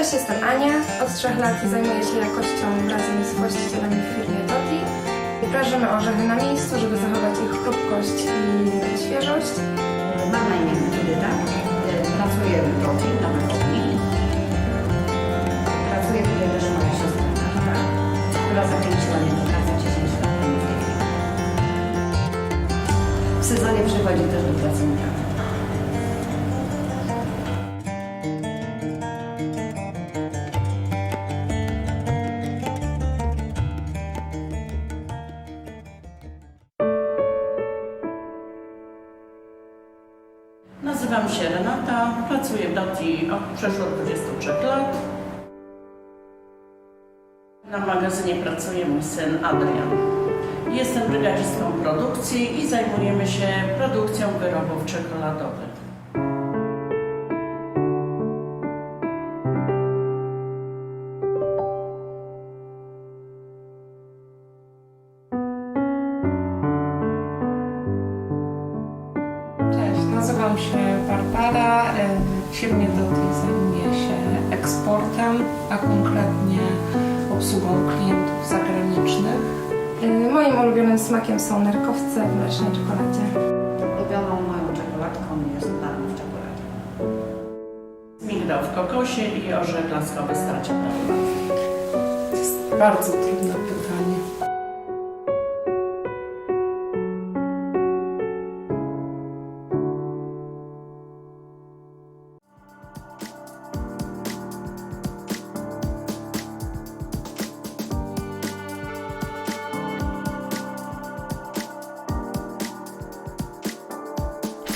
Cześć, jestem Ania. Od trzech lat zajmuję się jakością razem z właścicielami w firmie Toti. Prażymy orzechy na miejscu, żeby zachować ich chrupkość i świeżość. Mam na imię Edyta. Pracuję w Roki na wychodni. Pracuje tutaj też moja siostra Marta, która zakończyła mnie do pracy 10 lat w sezonie przychodzi też do pracy naprawdę. Nazywam się Renata, pracuję w Doti od przeszło 23 lat. Na magazynie pracuje mój syn Adrian. Jestem brygadzistką produkcji i zajmujemy się produkcją wyrobów czekoladowych. Nazywam się Barbara. Firmie Doty zajmuję się eksportem, a konkretnie obsługą klientów zagranicznych. Y, Moim ulubionym smakiem są nerkowce w mlecznej czekoladzie. Ulubioną moją czekoladką jest pan w czekoladzie. Migdał w kokosie i orzech laskowy z jest bardzo trudne pytanie.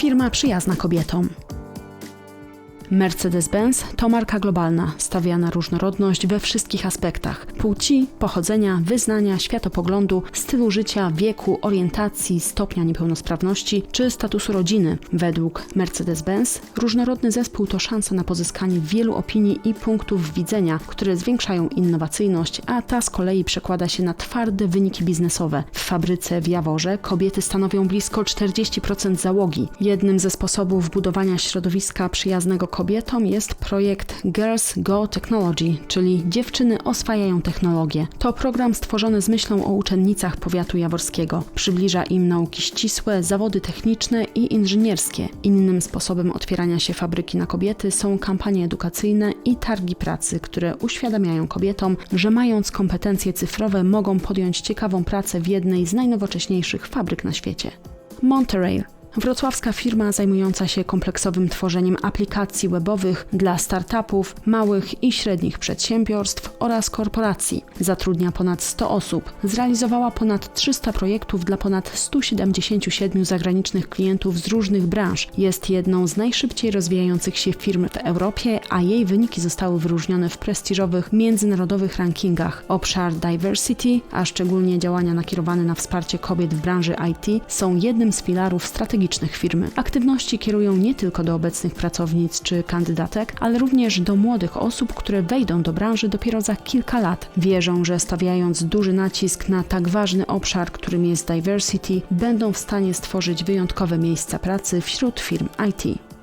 Firma przyjazna kobietom. Mercedes-Benz to marka globalna, stawia na różnorodność we wszystkich aspektach płci, pochodzenia, wyznania, światopoglądu, stylu życia, wieku, orientacji, stopnia niepełnosprawności czy statusu rodziny. Według Mercedes-Benz różnorodny zespół to szansa na pozyskanie wielu opinii i punktów widzenia, które zwiększają innowacyjność, a ta z kolei przekłada się na twarde wyniki biznesowe. W fabryce w Jaworze kobiety stanowią blisko 40% załogi. Jednym ze sposobów budowania środowiska przyjaznego kobietom jest projekt Girls Go Technology, czyli Dziewczyny oswajają technologię. To program stworzony z myślą o uczennicach powiatu jaworskiego. Przybliża im nauki ścisłe, zawody techniczne i inżynierskie. Innym sposobem otwierania się fabryki na kobiety są kampanie edukacyjne i targi pracy, które uświadamiają kobietom, że mając kompetencje cyfrowe mogą podjąć ciekawą pracę w jednej z najnowocześniejszych fabryk na świecie. Monterey Wrocławska firma zajmująca się kompleksowym tworzeniem aplikacji webowych dla startupów, małych i średnich przedsiębiorstw oraz korporacji. Zatrudnia ponad 100 osób. Zrealizowała ponad 300 projektów dla ponad 177 zagranicznych klientów z różnych branż. Jest jedną z najszybciej rozwijających się firm w Europie, a jej wyniki zostały wyróżnione w prestiżowych międzynarodowych rankingach. Obszar diversity, a szczególnie działania nakierowane na wsparcie kobiet w branży IT, są jednym z filarów strategicznych firmy. Aktywności kierują nie tylko do obecnych pracownic czy kandydatek, ale również do młodych osób, które wejdą do branży dopiero za kilka lat. Wierzą, że stawiając duży nacisk na tak ważny obszar, którym jest diversity, będą w stanie stworzyć wyjątkowe miejsca pracy wśród firm IT.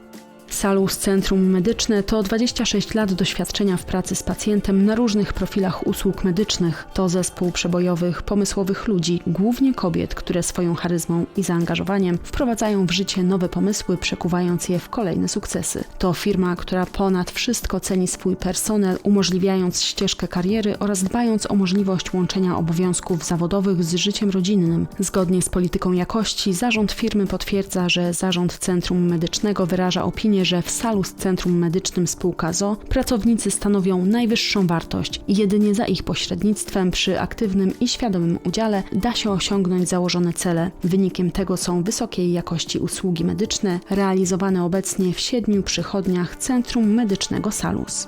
Salus Centrum Medyczne to 26 lat doświadczenia w pracy z pacjentem na różnych profilach usług medycznych. To zespół przebojowych, pomysłowych ludzi, głównie kobiet, które swoją charyzmą i zaangażowaniem wprowadzają w życie nowe pomysły, przekuwając je w kolejne sukcesy. To firma, która ponad wszystko ceni swój personel, umożliwiając ścieżkę kariery oraz dbając o możliwość łączenia obowiązków zawodowych z życiem rodzinnym. Zgodnie z polityką jakości, zarząd firmy potwierdza, że zarząd Centrum Medycznego wyraża opinię, że w Salus Centrum Medycznym spółka ZO pracownicy stanowią najwyższą wartość i jedynie za ich pośrednictwem przy aktywnym i świadomym udziale da się osiągnąć założone cele. Wynikiem tego są wysokiej jakości usługi medyczne realizowane obecnie w siedmiu przychodniach Centrum Medycznego Salus.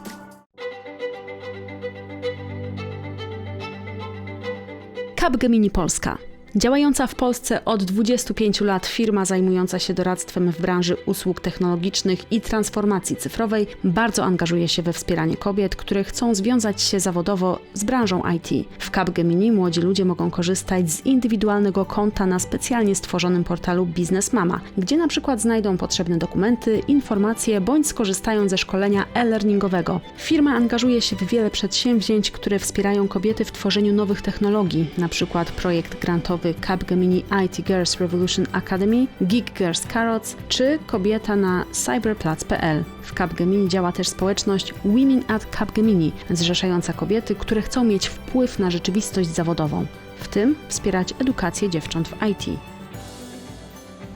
Capgemini Polska. Działająca w Polsce od 25 lat firma zajmująca się doradztwem w branży usług technologicznych i transformacji cyfrowej bardzo angażuje się we wspieranie kobiet, które chcą związać się zawodowo z branżą IT. W Capgemini młodzi ludzie mogą korzystać z indywidualnego konta na specjalnie stworzonym portalu Biznes Mama, gdzie na przykład znajdą potrzebne dokumenty, informacje bądź skorzystają ze szkolenia e-learningowego. Firma angażuje się w wiele przedsięwzięć, które wspierają kobiety w tworzeniu nowych technologii, na przykład projekt grantowy Capgemini IT Girls Revolution Academy, Geek Girls Carrots czy kobieta na cyberplatz.pl. W Capgemini działa też społeczność Women at Capgemini, zrzeszająca kobiety, które chcą mieć wpływ na rzeczywistość zawodową, w tym wspierać edukację dziewcząt w IT.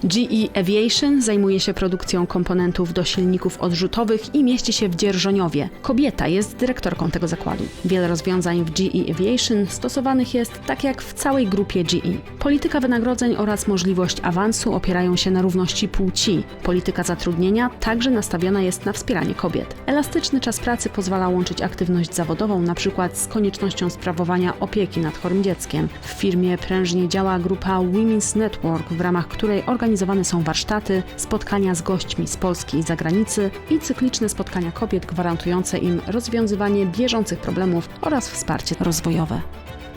GE Aviation zajmuje się produkcją komponentów do silników odrzutowych i mieści się w Dzierżoniowie. Kobieta jest dyrektorką tego zakładu. Wiele rozwiązań w GE Aviation stosowanych jest tak jak w całej grupie GE. Polityka wynagrodzeń oraz możliwość awansu opierają się na równości płci. Polityka zatrudnienia także nastawiona jest na wspieranie kobiet. Elastyczny czas pracy pozwala łączyć aktywność zawodową np. z koniecznością sprawowania opieki nad chorym dzieckiem. W firmie prężnie działa grupa Women's Network, w ramach której organizowane są warsztaty, spotkania z gośćmi z Polski i zagranicy i cykliczne spotkania kobiet gwarantujące im rozwiązywanie bieżących problemów oraz wsparcie rozwojowe.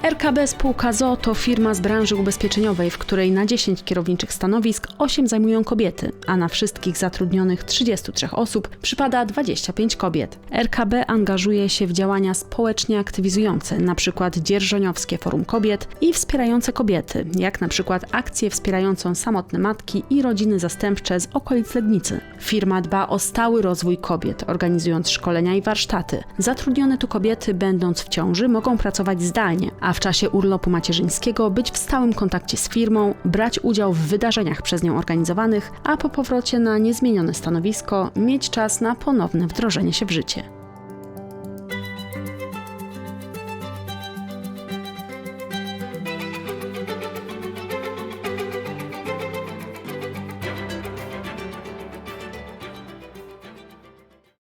RKB Spółka ZO to firma z branży ubezpieczeniowej, w której na 10 kierowniczych stanowisk 8 zajmują kobiety, a na wszystkich zatrudnionych 33 osób przypada 25 kobiet. RKB angażuje się w działania społecznie aktywizujące, np. Dzierżoniowskie Forum Kobiet i wspierające kobiety, jak np. akcję wspierającą samotne matki i rodziny zastępcze z okolic Legnicy. Firma dba o stały rozwój kobiet, organizując szkolenia i warsztaty. Zatrudnione tu kobiety, będąc w ciąży, mogą pracować zdalnie, a w czasie urlopu macierzyńskiego być w stałym kontakcie z firmą, brać udział w wydarzeniach przez nią organizowanych, a po powrocie na niezmienione stanowisko mieć czas na ponowne wdrożenie się w życie.